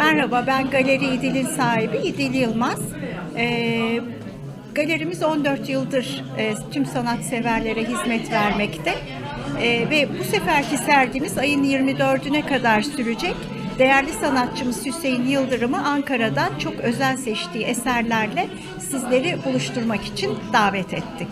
Merhaba, ben Galeri İdil'in sahibi İdil Yılmaz. Ee, galerimiz 14 yıldır e, tüm sanatseverlere hizmet vermekte. Ee, ve bu seferki sergimiz ayın 24'üne kadar sürecek. Değerli sanatçımız Hüseyin Yıldırım'ı Ankara'dan çok özel seçtiği eserlerle sizleri buluşturmak için davet ettik.